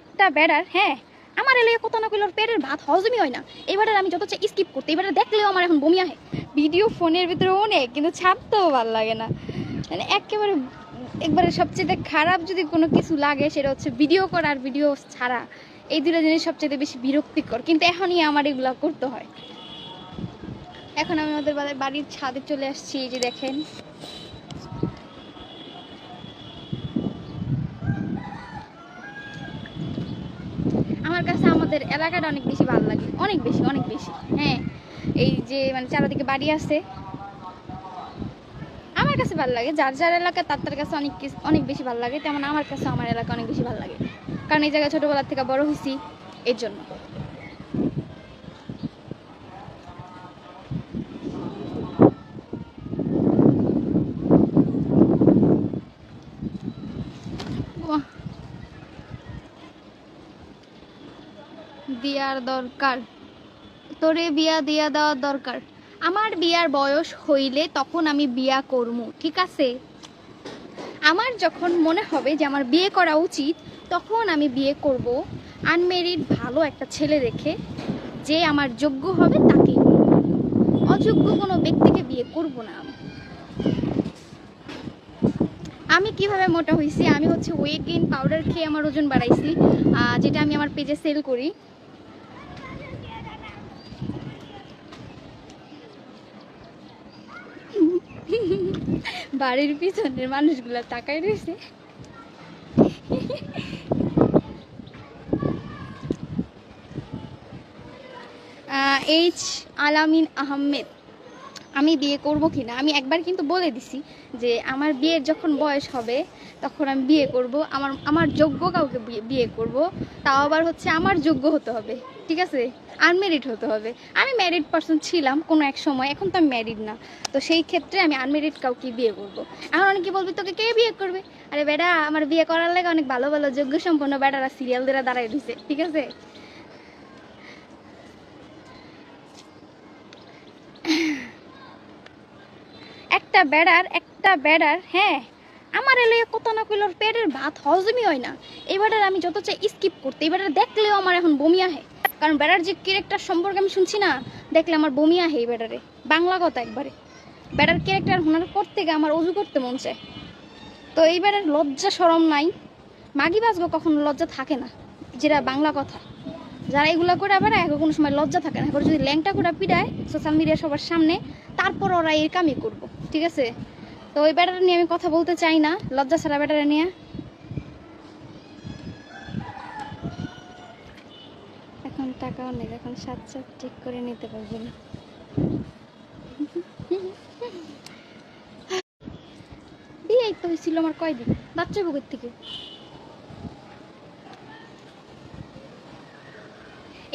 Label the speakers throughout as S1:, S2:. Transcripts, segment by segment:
S1: একটা বেড়ার হ্যাঁ আমার এলাকায় কত না কইলোর পেটের ভাত হজমই হয় না। এবারে আমি যত চাই স্কিপ করতে এবারে দেখলেও আমার এখন বমি আহে। ভিডিও ফোনের ভিতরে অনেক, কিন্তু ছাড়তেও ভালো লাগে না। মানে একেবারে একবারে সবচেয়ে খারাপ যদি কোনো কিছু লাগে, সেটা হচ্ছে ভিডিও করা আর ভিডিও ছাড়া। এই দুটো জিনিস সবচেয়ে বেশি বিরক্তিকর, কিন্তু এখনই আমার এগুলো করতে হয়। এখন আমি আমাদের বাড়ির ছাদে চলে আসছি, এই যে দেখেন। আমার কাছে আমাদের এলাকাটা অনেক বেশি ভালো লাগে। অনেক বেশি অনেক বেশি। হ্যাঁ এই যে মানে চারিদিকে বাড়ি আছে। আমার কাছে ভালো লাগে। যার যার এলাকা, তার তার কাছে অনেক অনেক বেশি ভালো লাগে। তেমন আমার কাছে, আমার এলাকা অনেক বেশি ভালো লাগে। কারণ এই জায়গায় ছোটোবেলার থেকে বড় হয়েছি, এর জন্য। বিয়ার দরকার। তোরে বিয়া দিয়া দেওয়ার দরকার। আমার বিয়ার বয়স হইলে তখন আমি বিয়া করব ঠিক আছে? আমার যখন মনে হবে যে আমার বিয়ে করা উচিত, তখন আমি বিয়ে করব আনমেরিড ভালো একটা ছেলে দেখে, যে আমার যোগ্য হবে বিয়ে অযোগ্য কোনো ব্যক্তিকে বিয়ে করব না আমি। আমি কীভাবে মোটা হয়েছি আমি হচ্ছে ওয়েট গেইন পাউডার খেয়ে আমার ওজন বাড়াইছি যেটা আমি আমার পেজে সেল করি। বাড়ির পিছনের মানুষগুলো তাকাই রয়েছে। এইচ আলামিন আহমেদ। আমি বিয়ে করব কি না আমি একবার কিন্তু বলে দিছি যে আমার বিয়ের যখন বয়স হবে, তখন আমি বিয়ে করব। আমার আমার যোগ্য কাউকে বিয়ে- করব। তাও আবার হচ্ছে আমার যোগ্য হতে হবে। ঠিক আছে? আনমেরিড হতে হবে। আমি ম্যারিড পার্সন ছিলাম কোনো এক সময়, এখন তো আমি ম্যারিড না। তো সেই ক্ষেত্রে আমি আনমেরিড কাউকে বিয়ে করব। এখন অনেকে বলবি, তোকে কে বিয়ে করবে? আরে বেটা, আমার বিয়ে করার লাগে অনেক ভালো ভালো যোগ্য সম্পন্ন বেটারা সিরিয়াল দ্বারা দাঁড়ায় রয়েছে, ঠিক আছে? একটা বেড়ার একটা বেড়ার হ্যাঁ আমার এলাকায় কত না কইলোর পেটের ভাত হজমই হয় না। এবারে আমি যত চাই স্কিপ করতে এবারে দেখলেও আমার এখন বমি আহে। কারণ বেড়ার যে ক্যারেক্টার সম্পর্কে আমি শুনছি না, দেখলে আমার বমি আহে এই বেড়ারে বাংলা কথা একবারে। বেড়ার ক্যারেক্টার হোনার করতে গিয়ে আমার অজু করতে মন চায়। তো এই লজ্জা সরম নাই। মাগি বাজবো কখনো লজ্জা থাকে না, যেটা বাংলা কথা। যারা এগুলা করে আবার এখন কোনো সময় লজ্জা থাকে না। এখন যদি ল্যাংটা করে পিড়ায় সোশ্যাল মিডিয়া সবার সামনে, তারপর ওরা এই কামই করব, ঠিক আছে? তো ওই ব্যাটারা নিয়ে আমি কথা বলতে চাই না, লজ্জা ছাড়া ব্যাটারা নিয়ে। এখন টাকা অনেক, এখন সাত সাত ঠিক করে নিতে পারব না। বিয়ে তো হয়েছিল আমার কয়দিন, বাচ্চা বুকের থেকে?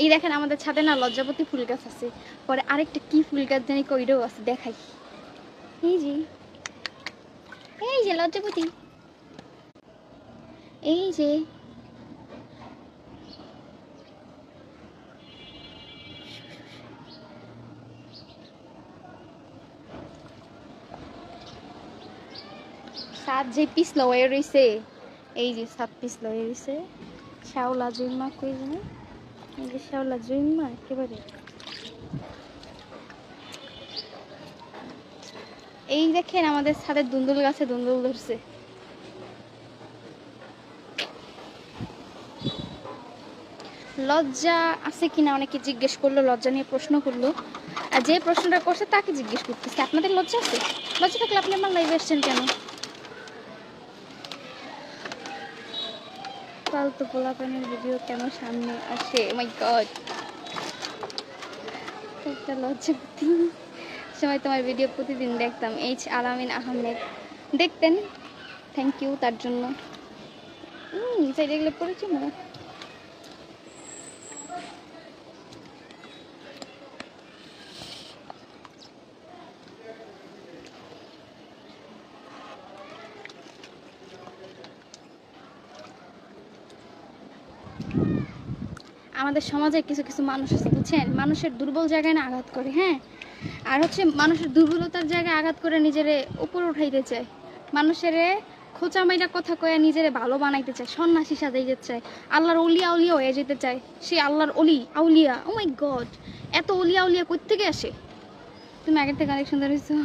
S1: এই দেখেন আমাদের ছাদে না লজ্জাপতি ফুল গাছ আছে, পরে আরেকটা কি ফুল গাছ জানি কইরেও আছে, দেখাই। এই যে এই যে লজ্জাপতি। এই যে। সাত যে পিস লয়ে রইছে, এই যে সাত পিস লয়ে রইছে। শাওলা জুইমা কই জানি? এই যে শাওলা জুইমা একেবারে। এই দেখেন আমাদের ছাদের দুন্দুল গাছে দুন্দুল ধরছে। লজ্জা আছে কিনা অনেকে জিজ্ঞেস করল, লজ্জা নিয়ে প্রশ্ন করল। আর যে প্রশ্নটা করছে তাকে জিজ্ঞেস করতেছে। আপনাদের লজ্জা আছে? লজ্জা থাকলে আপনি আমার লাইভে এসছেন কেন? ফালতু পোলাপানের ভিডিও কেন সামনে আসে? মাই গড একটা লজ্জা সময় তোমার ভিডিও প্রতিদিন দেখতাম। এইচ আলামিন আহমেদ দেখতেন? থ্যাংক ইউ তার জন্য। এগুলো পড়েছি না আমাদের সমাজে কিছু কিছু মানুষ আছে, বুঝছেন? মানুষের দুর্বল জায়গায় না আঘাত করে হ্যাঁ? আর হচ্ছে মানুষের দুর্বলতার জায়গায় আঘাত করে নিজেরে উপর উঠাইতে চায়। মানুষের খোঁচা মাইরা কথা কয়া নিজেরে ভালো বানাইতে চায়, সন্ন্যাসী সাজাই যেতে চায়। আল্লাহর অলিয়া উলিয়া হয়ে যেতে চায়। সে আল্লাহর অলি আউলিয়া ও মাই গড এত অলিয়া কই থেকে আসে? তুমি আগের থেকে অনেক সুন্দর হয়েছো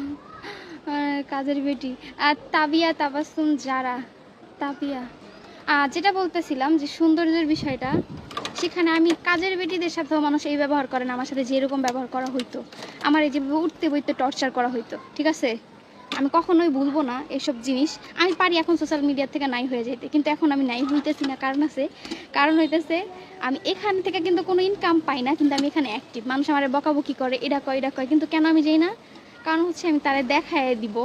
S1: কাজের বেটি। আর তাবিয়া তাবাসুম যারা, তাবিয়া। আর যেটা বলতেছিলাম যে সৌন্দর্যের বিষয়টা সেখানে আমি কাজের বেটিদের সাথেও মানুষ এই ব্যবহার করে না, আমার সাথে যেরকম ব্যবহার করা হইতো, আমার এই যেভাবে উঠতে বইতে টর্চার করা হইতো, ঠিক আছে? আমি কখনোই ভুলবো না এসব জিনিস। আমি পারি এখন সোশ্যাল মিডিয়া থেকে নাই হয়ে যেতে কিন্তু এখন আমি নাই হইতেছি না। কারণ আছে, কারণ হইতেছে, আমি এখান থেকে কিন্তু কোনো ইনকাম পাই না, কিন্তু আমি এখানে অ্যাক্টিভ মানুষ আমার বকাবকি করে এটা কয় এটা কয়, কিন্তু কেন আমি যাই না? কারণ হচ্ছে আমি তারা দেখায় দিব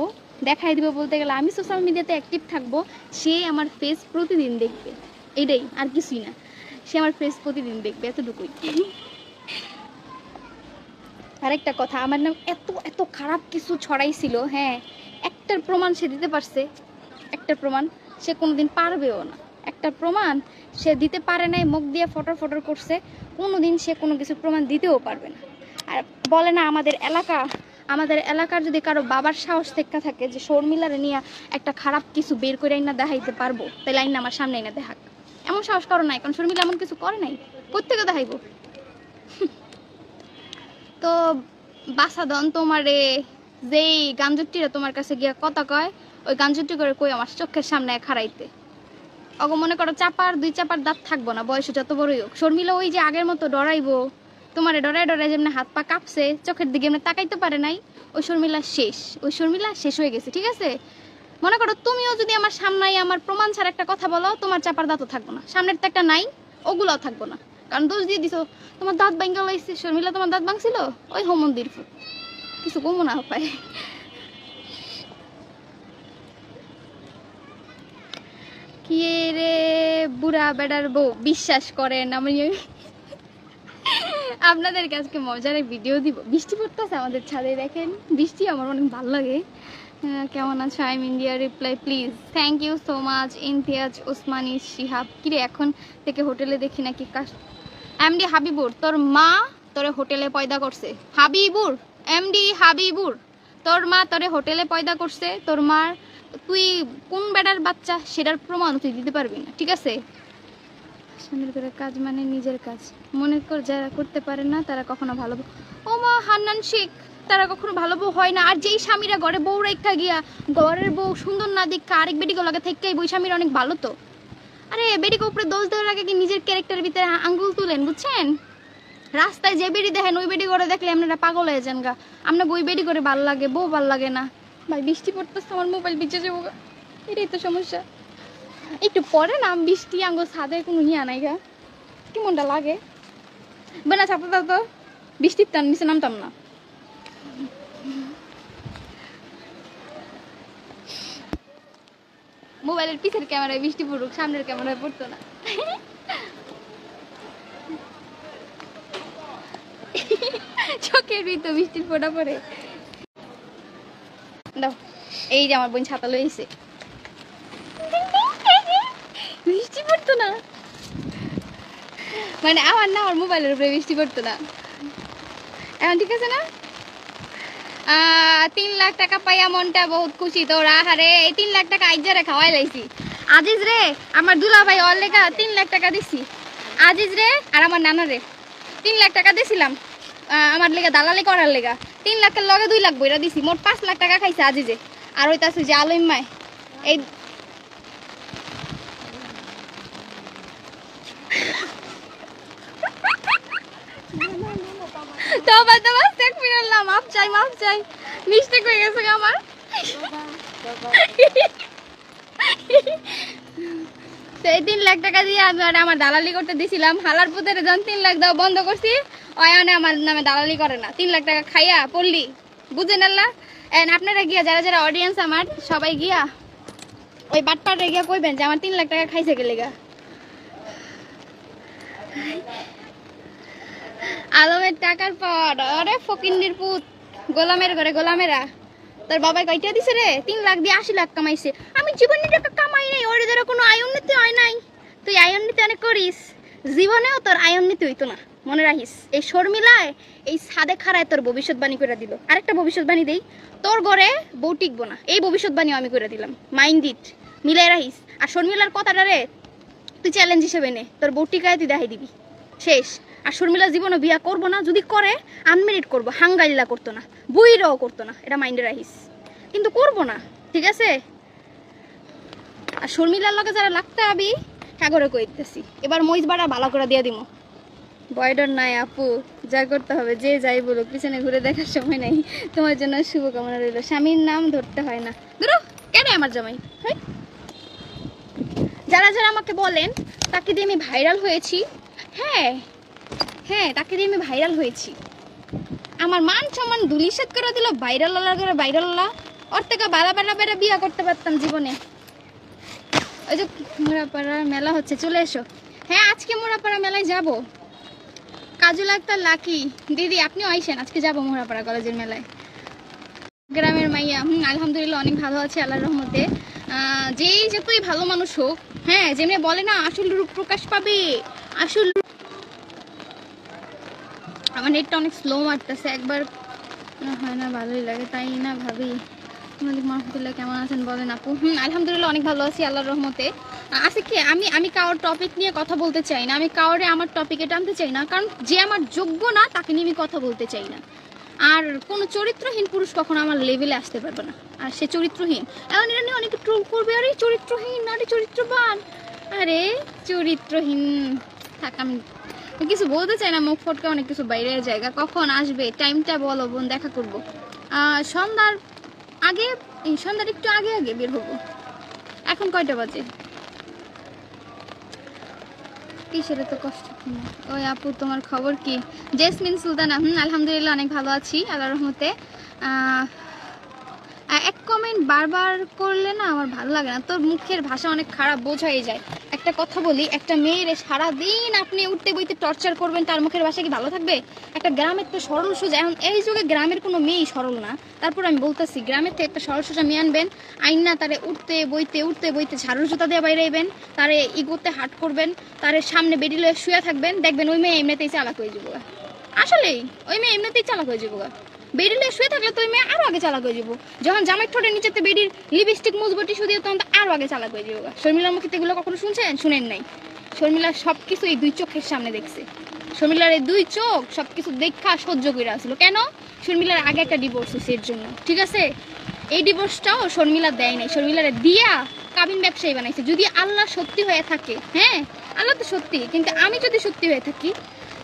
S1: দেখায় দিব বলতে গেলে আমি সোশ্যাল মিডিয়াতে অ্যাক্টিভ থাকব, সে আমার ফেস প্রতিদিন দেখবে, এটাই, আর কিছুই না। সে আমার ফেস প্রতিদিন দেখবে, এতটুকুই। আরেকটা কথা, আমার নাম এত এত খারাপ কিছু ছড়াইছিল হ্যাঁ একটার প্রমাণ সে দিতে পারছে। একটা প্রমাণ সে কোনোদিন পারবেও না। একটা প্রমাণ সে দিতে পারে নাই, মুখ দিয়ে ফটর ফটর করছে, কোনোদিন সে কোনো কিছু প্রমাণ দিতেও পারবে না। আর বলে না, আমাদের এলাকা, আমাদের এলাকার যদি কারও বাবার সাহস থেকে থাকে যে শর্মিলারে নিয়ে একটা খারাপ কিছু বের করে আইনা দেখাইতে পারব তাহলে আইনা আমার সামনে এনে দেখাক। এমন সাহস করো নাই, কারণ শর্মিলা এমন কিছু করে নাই। কোথেকে দেখাইবো। তো বাসাদন তোমারে যেই গাঞ্জুটিরা তোমার কাছে গিয়া কথা কয়, ওই গাঞ্জুটি করে কই আমার চোখের সামনে খাড়াইতে অগ মনে করো চাপার, দুই চাপার দাঁত থাকব না, বয়সে যত বড়ই হোক। শর্মিলা ওই যে আগের মতো ডরাইবো, তোমারে ডরায় ডরায় যেমনি হাত পা কাঁপছে, চোখের দিকে এমনি তাকাইতে পারে নাই, ওই শর্মিলা শেষ, ওই শর্মিলা শেষ হয়ে গেছে, ঠিক আছে? মনে করো তুমিও যদি আমার সামনে আমার প্রমাণ ছাড়া একটা কথা বলো, তোমার চাপার দাঁতও থাকব না। সামনের তো একটা নাই, ওগুলোও থাকব না। কারণ দোষ দিয়ে দিছো, তোমার দাঁত ভাঙ্গা লাইছে শর্মিলা তোমার দাঁত ভাঙছিল? ওই হোমন্দির কিছু কমো না পায় কি রে বুড়া বেড়ার বউ, বিশ্বাস করেন আমি। আপনাদের আজকে মজার ভিডিও দিব? বৃষ্টি পড়তেছে আমাদের ছাদে, দেখেন? বৃষ্টি আমার অনেক ভালো লাগে। কেমন আছো? I India reply please thank you so much Imtiaz Osmani Shihab কিরে, এখন থেকে হোটেলে দেখি নাকি কাশ এমডি হাবিবুর, তোর মা তোরে হোটেলে পয়দা করছে। হাবিবুর এমডি হাবিবুর, তোর মা তোরে হোটেলে পয়দা করছে। তোর মার, তুই কোন বেটার বাচ্চা, সেটার প্রমাণ তুই দিতে পারবি না, ঠিক আছে? কাজ মানে নিজের কাজ। মনে কর, যারা করতে পারে না, তারা কখনো ভালো ও মা হান্নান শেখ। তারা কখনো ভালো বউ হয় না। আর যেই স্বামীরা ঘরে বউ রেখা গিয়া ঘরের বউ সুন্দর না দেখা আরেক বেটিকে লাগে থেকে বই স্বামীর অনেক ভালো তো। আরে বেটিকে উপরে দোষ দেওয়ার আগে কি নিজের ক্যারেক্টারের ভিতরে আঙ্গুল তুলেন, বুঝছেন? রাস্তায় যে বেড়ি দেখেন, ওই বেটি করে দেখলে আপনারা পাগল হয়ে যান গা। আপনার বই বেটি করে ভালো লাগে, বউ ভালো লাগে না। ভাই, বৃষ্টি পড়তেছে, আমার মোবাইল ভিজে যাব গা। এটাই তো সমস্যা। একটু পরে না, বৃষ্টি, আঙ্গুল, ছাদে কোনো ইয়া নাই গা। কেমনটা লাগে? বেনা ছাপা দাও তো বৃষ্টির টান নিচে নামতাম না। মোবাইলের পিছের ক্যামেরায় বৃষ্টি পড়ুক, সামনের ক্যামেরায় পড়তো না। চোখের ভিতর বৃষ্টির ফোঁটা দাও, এই যে আমার বোন ছাতা লইছে। বৃষ্টি পড়তো না। মানে আমার না, আমার মোবাইলের উপরে বৃষ্টি পড়তো না। এখন ঠিক আছে না? তিন লাখ টাকা পাইয়া মনটা বহুত খুশি তোরা হারে এই তিন লাখ টাকা আইজারে খাওয়াই লাইছি। আজিজ রে, আমার দুলা ভাই ওর লেখা তিন লাখ টাকা দিছি। আজিজ রে, আর আমার নানা রে, তিন লাখ টাকা দিছিলাম আমার লেগে দালালি করার লেগা। তিন লাখের লগে দুই লাখ বইরা দিছি, মোট পাঁচ লাখ টাকা খাইছে আজিজে। আর ওইতাছে যে আলম মায় এই চেক ফিরলাম মাপ চাই মাপ চাই। মিস্টেক হয়ে গেছে আমার। এই তিন লাখ টাকা দিয়ে আমি আর আমার দালালি করতে দিছিলাম। হালার পুতের যখন তিন লাখ দাও, বন্ধ করছি। অয়ানে আমার নামে দালালি করে না। তিন লাখ টাকা খাইয়া পড়লি। বুঝেন আল্লাহ এন, আপনারা গিয়া, যারা যারা অডিয়েন্স আমার, সবাই গিয়া ওই বাটপাড়ে গিয়া কইবেন যে আমার তিন লাখ টাকা খাইছে গেলে গা। আলমের টাকার পর, আরে ফকিন্দির পুত, গোলামের ঘরে গোলামেরা। তোর বাবাই কয়টা দিছে রে? তিন লাখ দিয়ে আশি লাখ কামাইছে। আমি জীবনে টাকা কামাই নাই, ওর দ্বারা কোনো আয় উন্নতি হয় নাই। তুই আয় উন্নতি অনেক করিস, জীবনেও তোর আয় উন্নতি হইতো না। মনে রাখিস, এই শর্মিলায় এই সাদে খাড়ায় তোর ভবিষ্যৎবাণী করে দিল। আরেকটা ভবিষ্যৎবাণী দেই, তোর ঘরে বউ টিকবো না, এই ভবিষ্যৎবাণীও আমি করে দিলাম। মাইন্ড ইট, মিলাই রাখিস। আর শর্মিলার কথাটা রে, তুই চ্যালেঞ্জ হিসেবে নে, তোর বউ টিকায় তুই দেখাই দিবি। শেষ। আর শর্মিলা জীবনে বিয়া করব না, যদি করে আনমেরিট করব হাঙ্গালিলা করতো না, বুইরাও করতো না, এটা মাইন্ডে রাখিস। কিন্তু করব না, ঠিক আছে? আর শর্মিলার লগে যারা লাগতে আবি, সাগরে কইতেছি এবার মহিষ বাড়া ভালো করে দিয়ে দিমো। বয়ডর নাই আপু, যা করতে হবে, যে যাই বলো পিছনে ঘুরে দেখার সময় নাই। তোমার জন্য শুভকামনা রইল। স্বামীর নাম ধরতে হয় না। ধরো, কেন আমার জামাই? হ্যাঁ যারা যারা আমাকে বলেন, তাকে দিয়ে আমি ভাইরাল হয়েছি। হ্যাঁ হ্যাঁ তাকে দিয়ে আমি ভাইরাল হয়েছি। আমার মান সম্মান দুলিশাত করে দিল ভাইরাল করে ভাইরাল ওর থেকে বাড়া বাড়া বেড়া বিয়া করতে পারতাম জীবনে। ওই যে মোড়াপাড়ার মেলা হচ্ছে, চলে এসো। হ্যাঁ আজকে মোড়াপাড়া মেলায় যাব। কাজল আক্তার লাকি। দিদি, আপনিও আইসেন, আজকে যাব মোড়াপাড়া কলেজের মেলায়। গ্রামের মাইয়া, হুম, আলহামদুলিল্লাহ, অনেক ভালো আছে, আল্লাহর রহমতে। যেই যতই ভালো মানুষ হোক হ্যাঁ যেমনি বলে না, আসল রূপ প্রকাশ পাবে। আসল আমার নেটটা অনেক স্লো মারতেছে, একবার হয় না ভালোই লাগে, তাই না ভাবি। মালিক মাহমুদুল্লাহ কেমন আছেন বলেন আপু? হুম, আলহামদুলিল্লাহ অনেক ভালো আছি, আল্লাহর রহমতে। আছে কি, আমি আমি কারোর টপিক নিয়ে কথা বলতে চাই না, আমি কাউরে আমার টপিকে টানতে চাই না, কারণ যে আমার যোগ্য না, তাকে নিয়ে আমি কথা বলতে চাই না। আর কোনো চরিত্রহীন পুরুষ কখনো আমার লেভেলে আসতে পারবে না, আর সে চরিত্রহীন। এখন এটা নিয়ে অনেকে ট্রোল করবে, আরে চরিত্রহীন, আরে চরিত্রবান। আরে চরিত্রহীন, থাক আমি কিছু বলতে চাই না মুখ ফটকে অনেক কিছু বাইরের জায়গা। কখন আসবে? টাইমটা বলো বোন দেখা করব। সন্ধ্যার আগে সন্ধ্যার একটু আগে আগে বের হব। এখন কয়টা বাজে? কিসের তো কষ্ট? ওই আপু তোমার খবর কি? জেসমিন সুলতানা হুম আলহামদুলিল্লাহ অনেক ভালো আছি আল্লাহর রহমতে। আহ, এক কমেন্ট বারবার করলে না আমার ভালো লাগে না তোর মুখের ভাষা অনেক খারাপ, বোঝাই যায় একটা কথা বলি, একটা মেয়ের সারাদিন আপনি উঠতে বইতে টর্চার করবেন, তার মুখের ভাষা কি ভালো থাকবে একটা গ্রামের তো সরল সোজা, এখন এই যুগে গ্রামের কোনো মেয়েই সরল না তারপর আমি বলতেছি, গ্রামের থেকে একটা সরল সোজা মেয়ে আনবেন, আইন না তারে উঠতে বইতে উঠতে বইতে ঝাড়ুর জুতা দিয়ে বাইরে আইবেন তারে ইগোতে হাট করবেন, তারে সামনে বেডিলে শুয়ে থাকবেন, দেখবেন ওই মেয়ে এমনিতেই চালাক হয়ে যাব। আসলেই, ওই মেয়ে এমনিতেই চালাক হয়ে যাব। বেডিলে শুয়ে থাকলে তো ওই মেয়ে আরও আগে চালাক হয়ে যাব। যখন জামাই ঠোঁটের নিচেতে বেডির লিপস্টিক মুজবটি শুয়ে তখন তো আরও আগে চালাক হয়ে যাব শর্মিলার মুখে এগুলো কখনো শুনছেন? শুনেন নাই। শর্মিলা সব কিছু এই দুই চোখের সামনে দেখছে। শর্মিলার এই দুই চোখ সব কিছু দেখা সহ্য করে আসলো। কেন? শর্মিলার আগে একটা ডিভোর্স হয়েছে এর জন্য। ঠিক আছে? এই ডিভোর্সটাও শর্মিলা দেয় নাই। শর্মিলারে দিয়া কাবিন ব্যবসায়ী বানাইছে। যদি আল্লাহ সত্যি হয়ে থাকে হ্যাঁ? আল্লাহ তো সত্যি। কিন্তু আমি যদি সত্যি হয়ে থাকি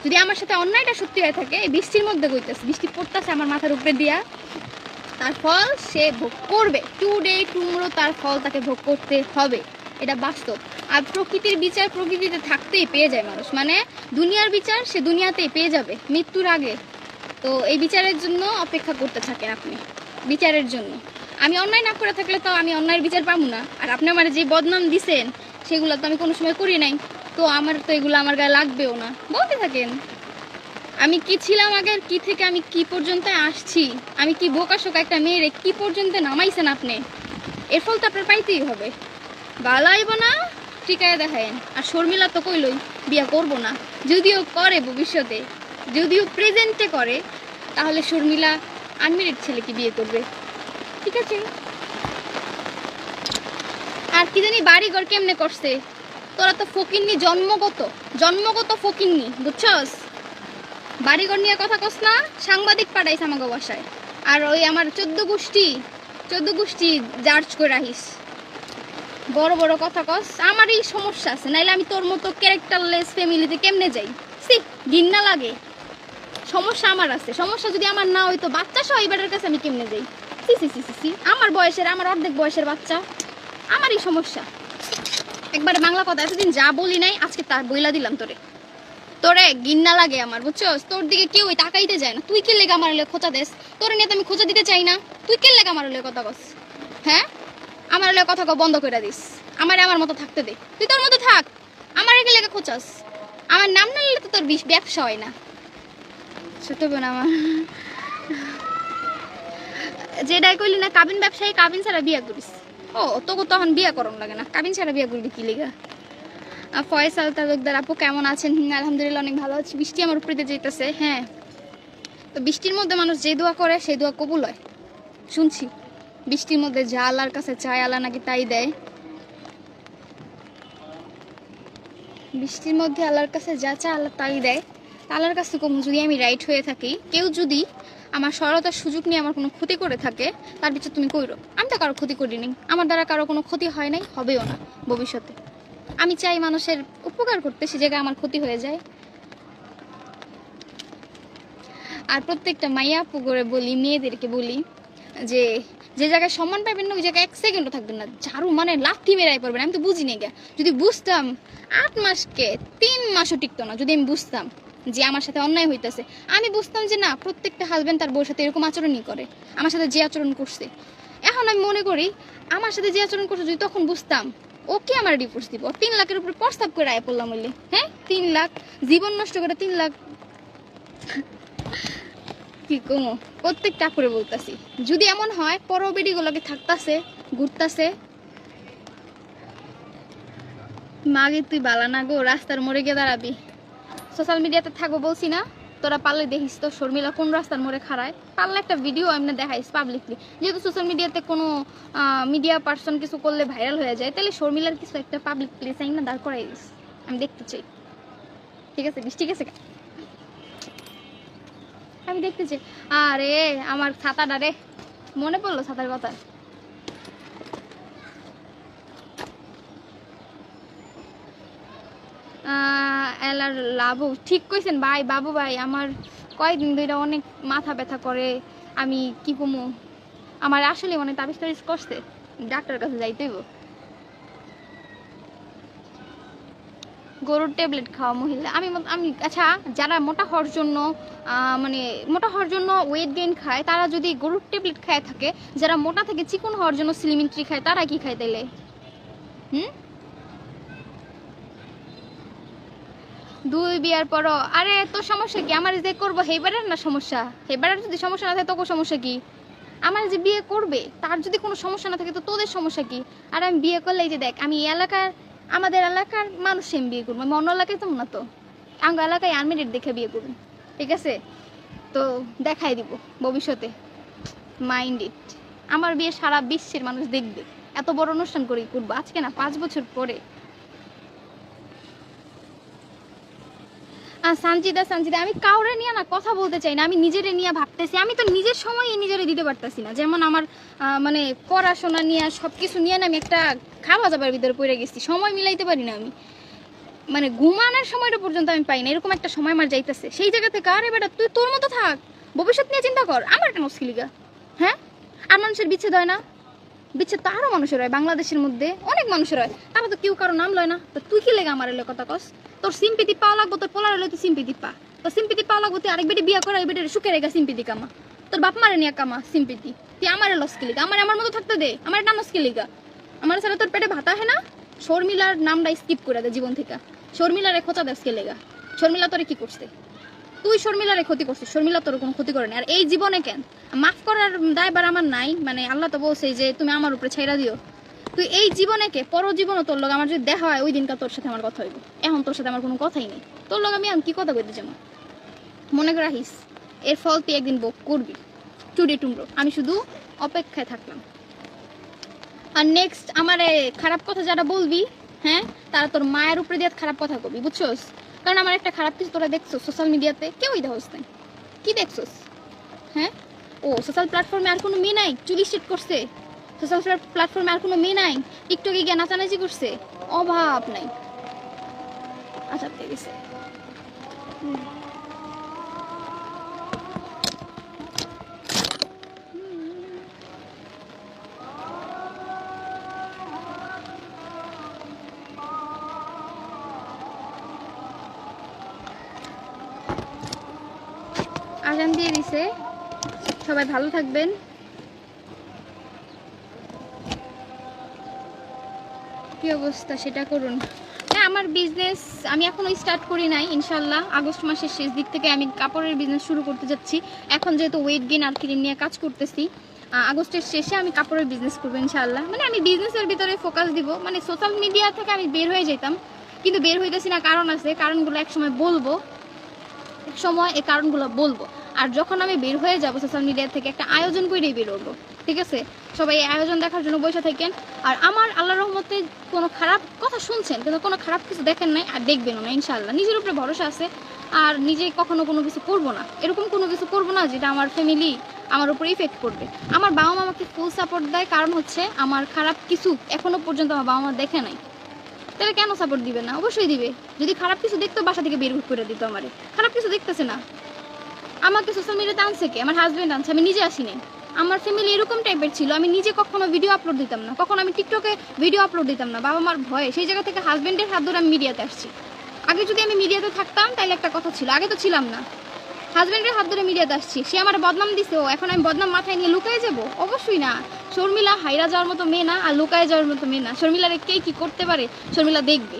S1: যদি আমার সাথে অন্যায়টা সত্যি হয়ে থাকে, এই বৃষ্টির মধ্যে গইতেছে বৃষ্টি পড়তেছে আমার মাথার উপরে দিয়া, তার ফল সে ভোগ করবে। টু ডে টুমরো তার ফল তাকে ভোগ করতে হবে। এটা বাস্তব। আর প্রকৃতির বিচার প্রকৃতিতে থাকতেই পেয়ে যায় মানুষ। মানে দুনিয়ার বিচার সে দুনিয়াতেই পেয়ে যাবে, মৃত্যুর আগে। তো এই বিচারের জন্য অপেক্ষা করতে থাকেন আপনি, বিচারের জন্য। আমি অন্যায় না করে থাকলে তো আমি অন্যায়ের বিচার পাবো না। আর আপনি আমার যে বদনাম দিছেন, সেগুলো তো আমি কোনো সময় করি নাই। তো আমার তো এগুলো আমার গায়ে লাগবেও না। বলতে থাকেন, আমি কি ছিলাম আগে কি থেকে আমি কি পর্যন্ত আসছি? আমি কি বোকা শোকা একটা মেয়েরে কি পর্যন্ত নামাইছেন আপনি? এর ফল তো আপনার পাইতেই হবে। বালাইব না টিকায় দেখায়েন। আর শর্মিলা তো কইলই, বিয়া করব না। যদিও করে ভবিষ্যতে, যদিও প্রেজেন্টে করে, তাহলে শর্মিলা আনমেরিড ছেলেকে বিয়ে করবে। ঠিক আছে? আর কি জানি বাড়ি ঘর কেমনে করছে? তোরা তো ফকিন্নি, জন্মগত জন্মগত ফকিন্নি, বুঝছস? বাড়িঘর নিয়ে কথা কস না, সাংবাদিক পাঠাইস আমাকে বাসায়। আর ওই আমার চোদ্দ গোষ্ঠী চোদ্দ গোষ্ঠী জার্জ করে রাখিস বড় বড় কথা কস আমার এই সমস্যা আছে, নাইলে আমি তোর মতো ক্যারেক্টারলেস ফ্যামিলিতে কেমনে যাই? সি ঘিন্না লাগে। সমস্যা আমার আছে, সমস্যা যদি আমার না হইতো, বাচ্চা সহ এবারের কাছে আমি কেমনে যাই? সি সি সি সি সি আমার বয়সের, আমার অর্ধেক বয়সের বাচ্চা, আমারই সমস্যা। একবারে বাংলা কথা, এতদিন যা বলি নাই, আজকে তার বইলা দিলাম তোরে। তোরে গিন্না লাগে আমার, বুঝছস? তোর দিকে কেউ তাকাইতে যায় না। তুই কে লেগে আমার খোঁচা দেস? তোর নিয়ে তো আমি খোঁচা দিতে চাই না। তুই কে লেগে আমার কথা কস? হ্যাঁ? আমার হলে কথা বন্ধ করে দিস। আমার আমার মতো থাকতে দে। তুই তোর মতো থাক। আমার একে লেগে খোঁচাস? আমার নাম না নিলে তো তোর ব্যবসা হয় না। ছোট বোন আমার। যেটাই কইলি না, কাবিন ব্যবসায়ী, কাবিন ছাড়া বিয়া করিস। ও, তোকে তখন বিয়ে করম লাগে না। কাবিন ছাড়া বিয়ে করবি কি লেগা? ফয়সাল তালুকদার আপু কেমন আছেন? আলহামদুলিল্লাহ অনেক ভালো আছি। বৃষ্টি আমার উপরে যেতেছে হ্যাঁ। তো বৃষ্টির মধ্যে মানুষ যে দোয়া করে, সেই দোয়া কবুল হয়। শুনছি। বৃষ্টির মধ্যে যা আল্লাহর কাছে চায়, আল্লাহ নাকি তাই দেয়। বৃষ্টির মধ্যে আল্লাহর কাছে যা চা আল্লাহ তাই দেয়। আল্লাহর কাছে কম যদি আমি রাইট হয়ে থাকি। কেউ যদি আমার সরলতার সুযোগ নিয়ে আমার কোনো ক্ষতি করে থাকে, তার পিছনে তুমি কইরো। আমি তো কারও ক্ষতি করিনি। আমার দ্বারা কারও কোনো ক্ষতি হয় নাই, হবেও না ভবিষ্যতে। আমি চাই মানুষের উপকার করতে সে জায়গায় আমার ক্ষতি হয়ে যায়। আর প্রত্যেকটা মাইয়া আপু করে বলি, মেয়েদেরকে বলি, যে যে জায়গায় সম্মান পাইবেন না, ওই জায়গায় এক সেকেন্ডও থাকবেন না। ঝাড়ু মানে লাথি মেরাই পারবেন আমি তো বুঝিনি গে যদি বুঝতাম, আট মাসকে তিন মাসও টিকতো না, যদি আমি বুঝতাম। যে আমার সাথে অন্যায় হইতেছে। আমি বুঝতাম যে না, প্রত্যেকটা হাজবেন্ড তার বউর সাথে এরকম আচরণই করে। আমার সাথে যে আচরণ করছে। এখন আমি মনে করি, আমার সাথে যে আচরণ করছে যদি তখন বুঝতাম ওকে আমার ডিভোর্স দিব? তিন লাখের উপরে প্রস্তাব করে আয় পড়লাম বললে হ্যাঁ? তিন লাখ। জীবন নষ্ট করে তিন লাখ। কি কমো? প্রত্যেকটা করে বলতাছি। যদি এমন হয়, পরও বেডিগুলোকে থাকতাছে, ঘুরতাছে। মাগে তুই বালা না গো, রাস্তার মোড়ে গিয়ে দাঁড়াবি। সোশ্যাল মিডিয়াতে থাকব বলছি না। তোরা পারলে দেখিস তো শর্মিলা কোন রাস্তার মোড়ে খাড়ায়? পারলে একটা ভিডিও এমনি দেখাইস পাবলিকলি যেহেতু সোশ্যাল মিডিয়াতে কোনো মিডিয়া পার্সন কিছু করলে ভাইরাল হয়ে যায় তাহলে শর্মিলার কিছু একটা পাবলিক প্লেস আইন না দাঁড় করাই দিস। আমি দেখতে চাই। ঠিক আছে ঠিক আছে আমি দেখতে চাই। আরে আমার ছাতাটা রে। মনে পড়ল ছাতার কথা? আহ, এলার লাভু ঠিক কইছেন ভাই, বাবু ভাই, আমার কয়েকদিন ধরে অনেক মাথা ব্যথা করে। আমি কি কমু? আমার আসলে মানে তাবিজ টাবিজ করছে। ডাক্তার কাছে যাইতেইব গরুর ট্যাবলেট খাওয়া মহিলা। আমি আমি আচ্ছা যারা মোটা হওয়ার জন্য মানে মোটা হওয়ার জন্য ওয়েট গেইন খায়, তারা যদি গরুর ট্যাবলেট খায় থাকে, যারা মোটা থেকে, চিকন হওয়ার জন্য স্লিমিং ট্রি খায়, তারা কি খায় তাইলে? হুম? দুই বিয়ার পরও। আরে, তোর সমস্যা কি? আমার যে করব হেবারের না সমস্যা? হেবারের যদি সমস্যা না থাকে তোকে সমস্যা কি? আমার যে বিয়ে করবে, তার যদি কোনো সমস্যা না থাকে, তো তোদের সমস্যা কি? আর আমি বিয়ে করলে এই যে দেখ, আমি এই এলাকার, আমাদের এলাকার মানুষ আমি বিয়ে করব। আমি অন্য এলাকায় তো না তো। আঙ্গ এলাকায় আনমেরিট দেখে বিয়ে করব। ঠিক আছে? তো দেখাই দিব ভবিষ্যতে। মাইন্ড ইট আমার বিয়ে সারা বিশ্বের মানুষ দেখবে। এত বড় অনুষ্ঠান করি করব। আজকে না, পাঁচ বছর পরে আর সঞ্চিতা সঞ্চিতা আমি কাউরে নিয়ে না কথা বলতে চাই না, আমি নিজেরে নিয়ে ভাবতেছি। আমি তো নিজের সময় নিজেরে দিতে পারতেছি না। যেমন আমার মানে পড়াশোনা নিয়ে সব কিছু নিয়ে না আমি একটা খাওয়া যাবার ভিতরে পড়ে গেছি। সময় মিলাইতে পারি না আমি। মানে ঘুমানোর সময়টা পর্যন্ত আমি পাই না। এরকম একটা সময় আমার যাইতেছে। সেই জায়গা থেকে আরে বেটা, তুই তোর মতো থাক। ভবিষ্যৎ নিয়ে চিন্তা কর। আমার একটা মুশকিলিগা হ্যাঁ? আর মানুষের বিচ্ছেদ হয় না। বিচ্ছেদ তো আরও মানুষের হয়, বাংলাদেশের মধ্যে অনেক মানুষের হয়। তারা তো কেউ কারও নাম লয় না। তো তুই কি লেগে আমার এলে কথা কস? তোর সিম্পিতি পাওয়া লাগবো, তোর পোলার হলে তুই সিম্পিতি পা তোর সিম্পিতি পাওয়া লাগবো, তুই আরেক বেটি বিয়া করে ওই বেটির সুখে রেখা সিম্পিতি কামা তোর বাপ মারে নিয়ে কামা সিম্পিতি তুই আমার লস কিলিগা আমার আমার মতো থাকতে দে। আমার একটা লস কিলিগা আমার সাথে তোর পেটে ভাতা হয় না? শর্মিলার নামটা স্কিপ করে দে জীবন থেকে। শর্মিলারে খোঁচা দেশ কেলেগা শর্মিলা তোরে কি করছে? তুই শর্মিলারে ক্ষতি করছিস, শর্মিলা তোর কোনো ক্ষতি করেনি আর এই জীবনে কেন? মাফ করার দায়বার আমার নাই মানে আল্লাহ তো বলছে যে তুমি আমার উপরে ছেড়া দিও। তুই এই জীবনে কে? পর জীবনও তোর লোক আমার যদি দেখা হয়, ওই দিনকার তোর সাথে আমার কথা হইব। এখন তোর সাথে আমার কোনো কথাই নেই। তোর লোক আমি কি কথা কইতে যাব? মনে করে রাখিস, এর ফল তুই একদিন ভোগ করবি। টুডে টুমরো, আমি শুধু অপেক্ষায় থাকলাম। আর নেক্সট আমার খারাপ কথা যারা বলবি হ্যাঁ তারা তোর মায়ের উপরে দিয়ে খারাপ কথা কবি বুঝছোস? কারণ আমার একটা খারাপ কিছু তোরা দেখছ সোশ্যাল মিডিয়াতে কেউই দেখোস নাই কি দেখছোস হ্যাঁ? ও সোশ্যাল প্ল্যাটফর্মে আর কোনো মেয়ে নাই? চুলি সেট করছে। সোশ্যাল প্ল্যাটফর্মে আর কোনো মেয়ে নাই? টিকটকে গিয়ে নাচানাচি করছে। অভাব নাই। আচ্ছা ঠিক আছে আজান সবাই ভালো থাকবেন। কি অবস্থা, সেটা করুন। হ্যাঁ আমার বিজনেস আমি এখনও স্টার্ট করি নাই, ইনশাল্লাহ। আগস্ট মাসের শেষ দিক থেকে আমি কাপড়ের বিজনেস শুরু করতে যাচ্ছি। এখন যেহেতু ওয়েট গেইন আর ক্রিম নিয়ে কাজ করতেছি আগস্টের শেষে আমি কাপড়ের বিজনেস করব ইনশাল্লাহ। মানে আমি বিজনেসের ভিতরে ফোকাস দিব মানে সোশ্যাল মিডিয়া থেকে আমি বের হয়ে যেতাম কিন্তু বের হইতেছি না, কারণ আছে, কারণগুলো একসময় বলব। এক সময় এই কারণগুলো বলব। আর যখন আমি বের হয়ে যাব সোশ্যাল মিডিয়া থেকে একটা আয়োজন করেই বেরোবো ঠিক আছে? সবাই এই আয়োজন দেখার জন্য বসে থাকেন। আর আমার আল্লাহ রহমতে কোনো খারাপ কথা শুনছেন, কিন্তু কোনো খারাপ কিছু দেখেন নাই আর দেখবেনও না ইনশাল্লাহ নিজের উপরে ভরসা আছে। আর নিজে কখনো কোনো কিছু করব না। এরকম কোনো কিছু করব না যেটা আমার ফ্যামিলি আমার উপরে ইফেক্ট করবে। আমার বাবা মা আমাকে ফুল সাপোর্ট দেয়। কারণ হচ্ছে আমার খারাপ কিছু এখনও পর্যন্ত আমার বাবা মা দেখে নাই। তাহলে কেন সাপোর্ট দিবে না? অবশ্যই দিবে। যদি খারাপ কিছু দেখতো বাসা থেকে বের করে দিত আমারে। খারাপ কিছু দেখতেছে না। আমাকে সোশ্যাল মিডিয়াতে আনছে কে? আমার হাজব্যান্ড আনছে, আমি নিজে আসিনি। আমার ফ্যামিলি এরকম টাইপের ছিল, আমি নিজে কখনো ভিডিও আপলোড দিতাম না। কখনো আমি টিকটকে ভিডিও আপলোড দিতাম না। বাবা মার ভয়ে সেই জায়গা থেকে হাজবেন্ডের হাত ধরে আমি মিডিয়াতে আসছি। আগে যদি আমি মিডিয়াতে থাকতাম তাহলে একটা কথা ছিল, আগে তো ছিলাম না। হাজব্যান্ডের হাত ধরে মিডিয়াতে আসছি, সে আমার বদনাম দিছে, ও এখন আমি বদনাম মাথায় নিয়ে লুকায় যাব? অবশ্যই না। শর্মিলা হাইরা যাওয়ার মতো মেয়ে না, আর লুকায় যাওয়ার মতো মেয়ে না। শর্মিলারে কে কি করতে পারে, শর্মিলা দেখবে।